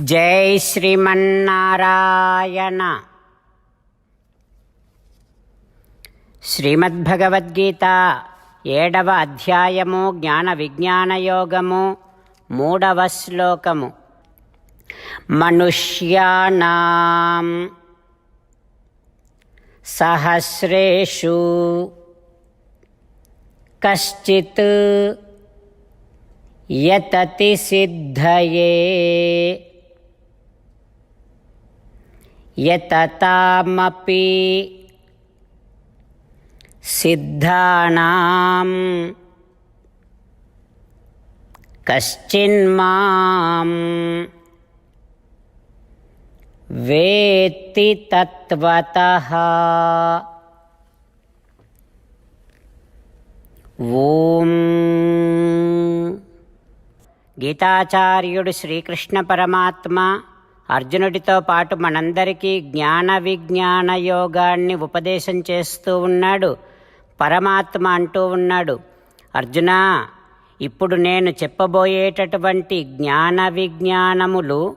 జై శ్రీమన్నారాయణ. శ్రీమద్భగవద్గీత ఏడవ అధ్యాయము జ్ఞాన విజ్ఞానయోగము మూడవ శ్లోకము. మనుష్యానాం సహస్రేషు కశ్చిత్ యతతి సిద్ధయే. యతతామపి సిద్ధానాం కశ్చిన్మాం వేత్తి తత్వత ఓం. గీతాచార్యుడు శ్రీకృష్ణ పరమాత్మ అర్జునుడితో పాటు మనందరికీ జ్ఞాన విజ్ఞాన యోగాన్ని ఉపదేశం చేస్తూ ఉన్నాడు. పరమాత్మ అంటూ ఉన్నాడు. అర్జునా ఇప్పుడు నేను చెప్పబోయేటటువంటి జ్ఞాన విజ్ఞానములు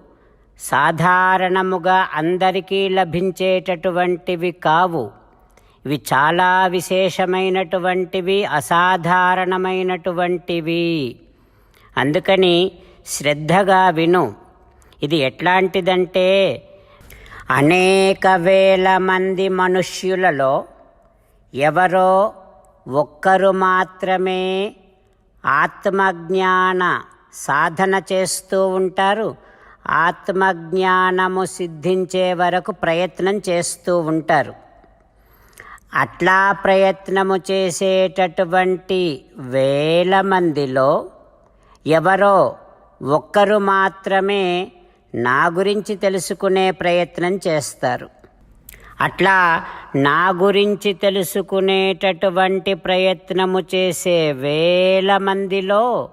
సాధారణముగా అందరికీ లభించేటటువంటివి కావు. ఇవి చాలా విశేషమైనటువంటివి అసాధారణమైనటువంటివి. అందుకని శ్రద్ధగా విను. ఇది ఎట్లాంటిదంటే అనేక వేల మంది మనుష్యులలో ఎవరో ఒక్కరు మాత్రమే ఆత్మజ్ఞాన సాధన చేస్తూ ఉంటారు. ఆత్మజ్ఞానము సిద్ధించే వరకు ప్రయత్నం చేస్తూ ఉంటారు. అట్లా ప్రయత్నము చేసేటటువంటి వేల మందిలో ఎవరో ఒక్కరు మాత్రమే నా గురించి తెలుసుకునే ప్రయత్నం చేస్తారు. అట్లా నా గురించి తెలుసుకునేటటువంటి ప్రయత్నము చేసే వేల మందిలో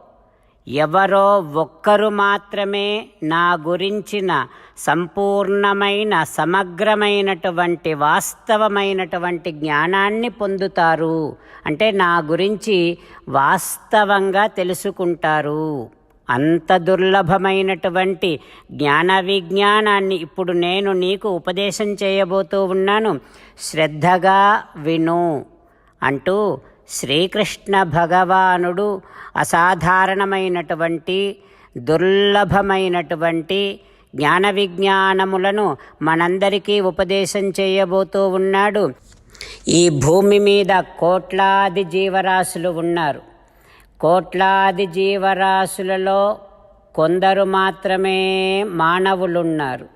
ఎవరో ఒక్కరు మాత్రమే నా గురించిన సంపూర్ణమైన సమగ్రమైనటువంటి వాస్తవమైనటువంటి జ్ఞానాన్ని పొందుతారు. అంటే నా గురించి వాస్తవంగా తెలుసుకుంటారు. అంత దుర్లభమైనటువంటి జ్ఞాన విజ్ఞానాన్ని ఇప్పుడు నేను నీకు ఉపదేశం చేయబోతూ ఉన్నాను. శ్రద్ధగా విను అంటూ శ్రీకృష్ణ భగవానుడు అసాధారణమైనటువంటి దుర్లభమైనటువంటి జ్ఞాన విజ్ఞానములను మనందరికీ ఉపదేశం చేయబోతూ ఉన్నాడు. ఈ భూమి మీద కోట్లాది జీవరాశులు ఉన్నారు. కోట్లాది జీవరాశులలో కొందరు మాత్రమే మానవులున్నారు.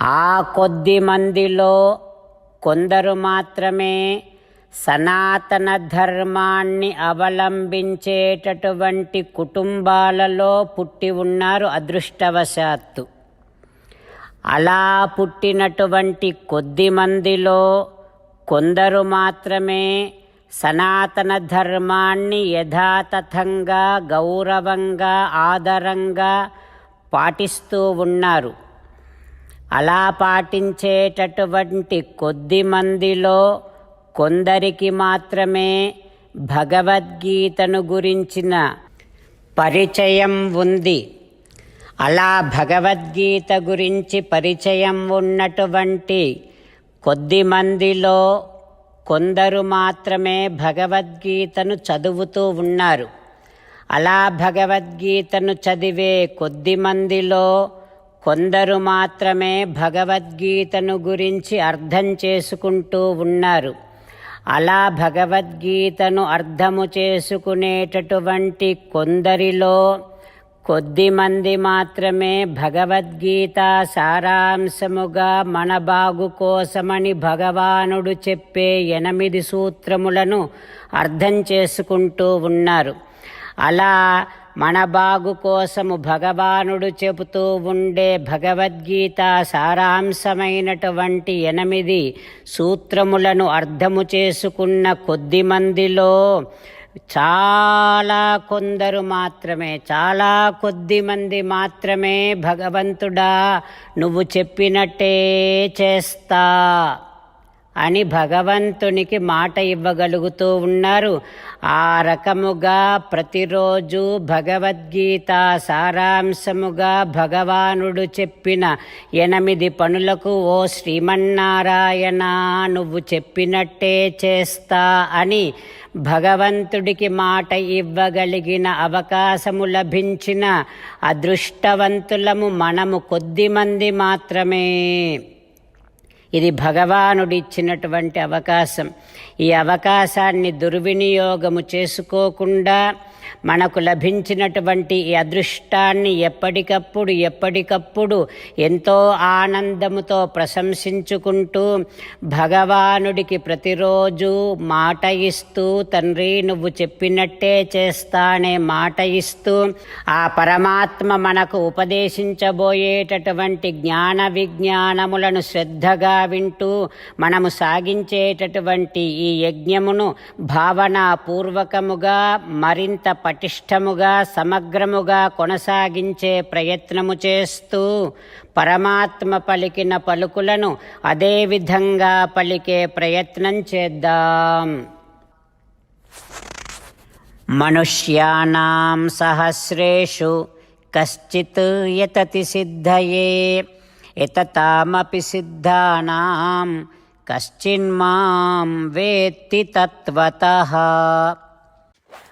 ఆ కొద్ది మందిలో కొందరు మాత్రమే సనాతన ధర్మాన్ని అవలంబించేటటువంటి కుటుంబాలలో పుట్టి ఉన్నారు అదృష్టవశాత్తు. అలా పుట్టినటువంటి కొద్ది మందిలో కొందరు మాత్రమే సనాతన ధర్మాన్ని యథాతథంగా గౌరవంగా ఆదరంగా పాటిస్తూ ఉన్నారు. అలా పాటించేటటువంటి కొద్ది మందిలో కొందరికి మాత్రమే భగవద్గీతను గురించిన పరిచయం ఉంది. అలా భగవద్గీత గురించి పరిచయం ఉన్నటువంటి కొద్ది మందిలో కొందరు మాత్రమే భగవద్గీతను చదువుతూ ఉన్నారు. అలా భగవద్గీతను చదివే కొద్ది మందిలో కొందరు మాత్రమే భగవద్గీతను గురించి అర్థం చేసుకుంటూ ఉన్నారు. అలా భగవద్గీతను అర్థము చేసుకునేటటువంటి కొందరిలో కొద్దిమంది మాత్రమే భగవద్గీత సారాంశముగా మన బాగు కోసమని భగవానుడు చెప్పే ఎనిమిది సూత్రములను అర్థం చేసుకుంటూ ఉన్నారు. అలా మన బాగు కోసము భగవానుడు చెబుతూ ఉండే భగవద్గీత సారాంశమైనటువంటి ఎనిమిది సూత్రములను అర్థము చేసుకున్న కొద్ది మందిలో చాలా కొందరు మాత్రమే చాలా కొద్ది మంది మాత్రమే భగవంతుడా నువ్వు చెప్పినట్టే చేస్తా. అని భగవంతునికి మాట ఇవ్వగలుగుతూ ఉన్నారు. ఆ రకముగా ప్రతిరోజు భగవద్గీత సారాంశముగా భగవానుడు చెప్పిన ఎనిమిది పనులకు ఓ శ్రీమన్నారాయణ నువ్వు చెప్పినట్టే చేస్తా అని భగవంతుడికి మాట ఇవ్వగలిగిన అవకాశము లభించిన అదృష్టవంతులము మనము కొద్దిమంది మాత్రమే. ఇది భగవానుడిచ్చినటువంటి అవకాశం. ఈ అవకాశాన్ని దుర్వినియోగము చేసుకోకుండా మనకు లభించినటువంటి ఈ అదృష్టాన్ని ఎప్పటికప్పుడు ఎప్పటికప్పుడు ఎంతో ఆనందముతో ప్రశంసించుకుంటూ భగవానుడికి ప్రతిరోజు మాట ఇస్తూ తండ్రి నువ్వు చెప్పినట్టే చేస్తానే మాట ఇస్తూ ఆ పరమాత్మ మనకు ఉపదేశించబోయేటటువంటి జ్ఞాన విజ్ఞానములను శ్రద్ధగా వింటూ మనము సాగించేటటువంటి ఈ యజ్ఞమును భావనాపూర్వకముగా మరింత పటిష్టముగా సమగ్రముగా కొనసాగించే ప్రయత్నము చేస్తూ పరమాత్మ పలికిన పలుకులను అదే విధంగా పలికే ప్రయత్నం చేద్దాం. మనుష్యానాం సహస్రేషు కశ్చిత్ యతతి సిద్ధయే యతతామపి సిద్ధానాం కశ్చిన్మాం వేత్తి తత్వతః.